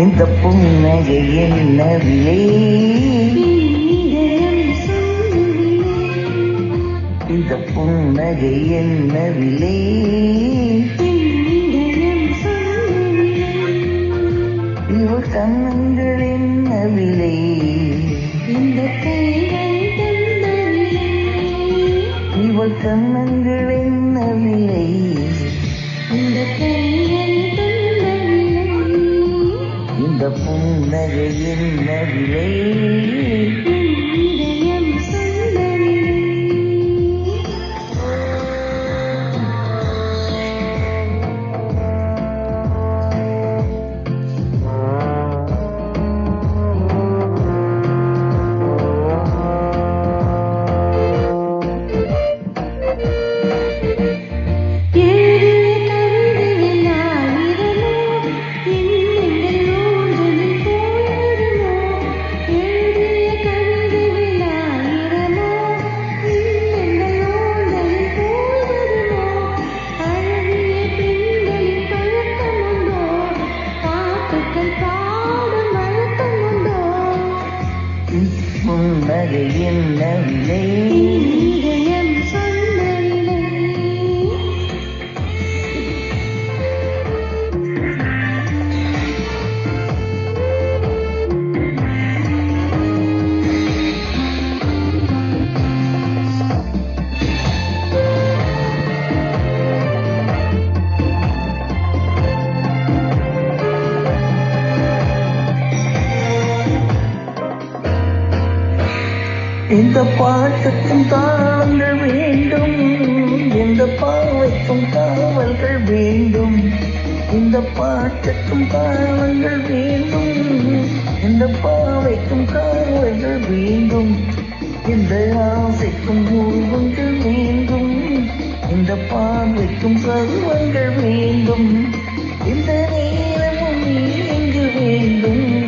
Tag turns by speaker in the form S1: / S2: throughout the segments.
S1: இந்த புன்னகை என்ன விலை இந்த புன்னகை என்ன விலை இவள் கண்ணங்களின் பாட்டுக்கும் தாளங்கள் வேண்டும். இந்த பார்வைக்கும் காவல்கள் வேண்டும். இந்த பாட்டுக்கும் தாளங்கள் வேண்டும். இந்த பார்வைக்கும் காவல்கள் வேண்டும். இந்த ஆசைக்கும் உருவங்கள் வேண்டும். இந்த பார்வைக்கும் சர்வங்கள் வேண்டும். இந்த நேரமும் இங்கு வேண்டும்.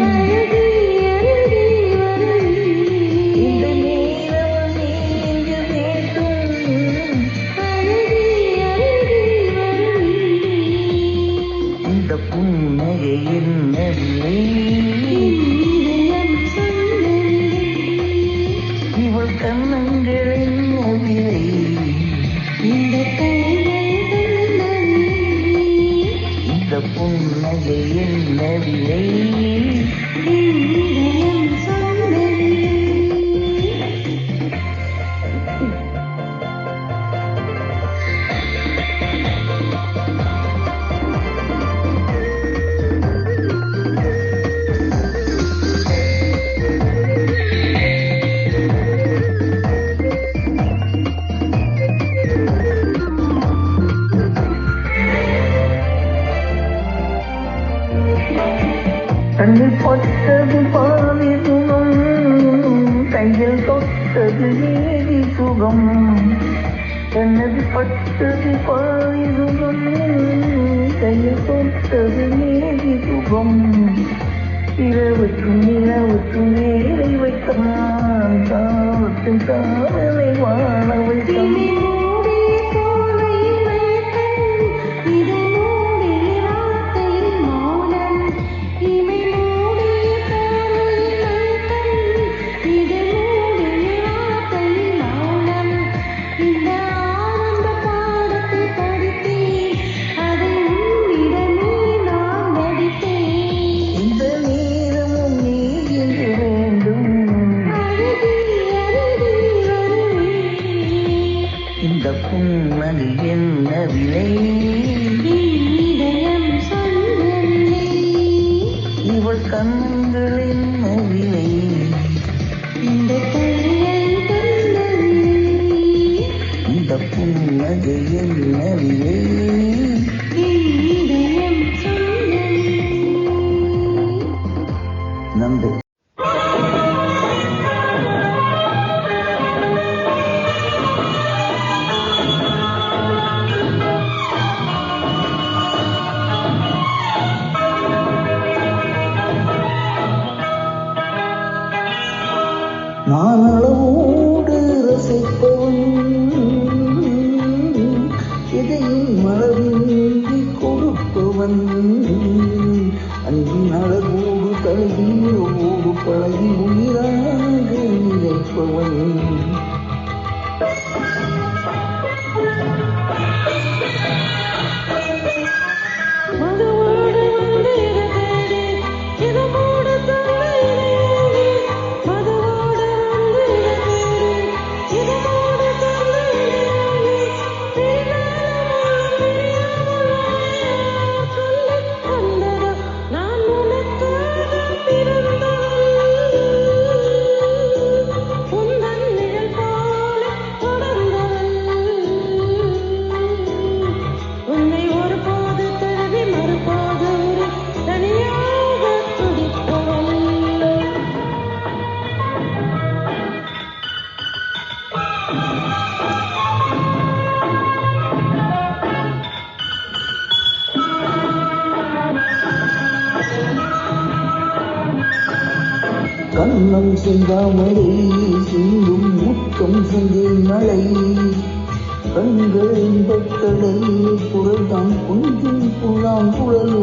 S1: கண்ணில் பட்டது பாவி சுகம் கையில் தொட்டது ஏதி சுகம். கண்ணது பட்டது பாவி சுகம் கையில் தொட்டது ஏதி சுகம். இரவுக்கும் நிலவுக்கும் நேரை வைத்தான் காலத்தின் காதலை வாழ வைத்தான் செந்தாமரை சிந்தும் முத்தம் செந்தேன் மலை கண்கள் இன்பக்கடல் குரல்தான் கொஞ்சம் புறாம் குழல்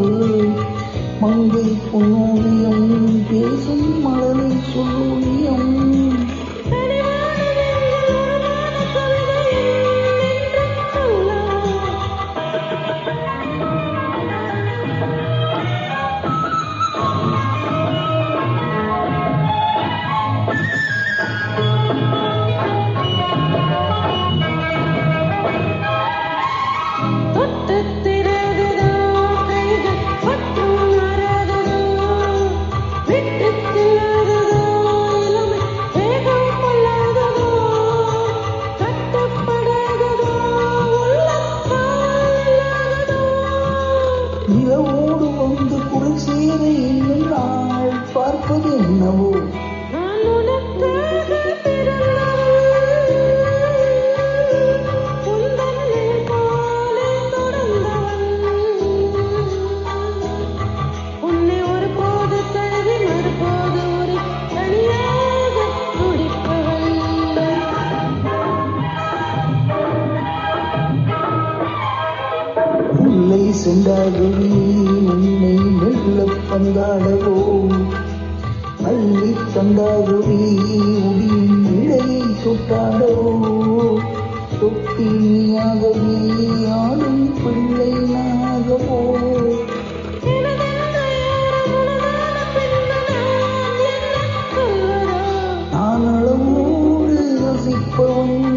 S1: மங்கை பொன்னோவியம் பேசும் மலரை சொல்லியம் செண்டாகவே உன்னை மெல்ல பந்தாடவோ? அள்ளி தந்தாகவே உடியின் இழையை தொட்டாடவோ தொட்டியாகவே ஆடும் பிள்ளை நாகவோ நான் அளவோடு ரசிப்பவன்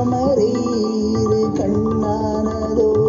S1: கமரீரு கண்ணானதோ.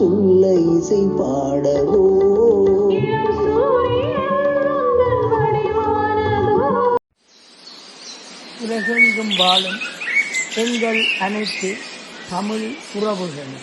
S1: சொல்ல இசை பாடவோ
S2: உலகெங்கும் வாழும் பெண்கள் அனைத்து தமிழ் உறவுகள்